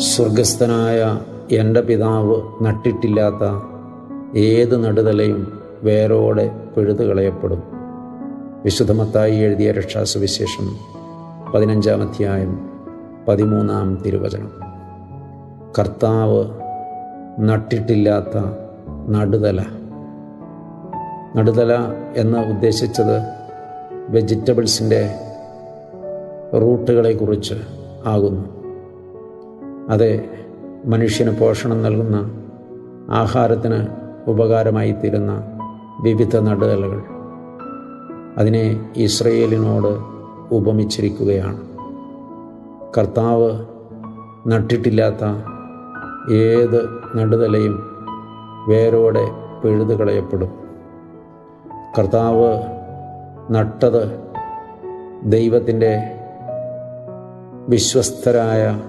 സ്വർഗസ്ഥനായ എന്റെ പിതാവ് നട്ടിട്ടില്ലാത്ത ഏത് നടുതലയും വേരോടെ പിഴുതു കളയപ്പെടും. വിശുദ്ധമത്തായി എഴുതിയ രക്ഷാസുവിശേഷം പതിനഞ്ചാം അധ്യായം പതിമൂന്നാം തിരുവചനം. കർത്താവ് നട്ടിട്ടില്ലാത്ത നടുതല. നടുതല എന്ന് ഉദ്ദേശിച്ചത് വെജിറ്റബിൾസിന്റെ റൂട്ടുകളെക്കുറിച്ച് ആകുന്നു. അതെ മനുഷ്യന് പോഷണം നൽകുന്ന ആഹാരത്തിന് ഉപകാരമായി തീരുന്ന വിവിധ നടുതലകൾ. അതിനെ ഇസ്രയേലിനോട് ഉപമിച്ചിരിക്കുകയാണ്. കർത്താവ് നട്ടിട്ടില്ലാത്ത ഏത് നടുതലയും വേരോടെ പിഴുതു കളയപ്പെടും കർത്താവ് നട്ടത് ദൈവത്തിന്റെ വിശ്വസ്തരായ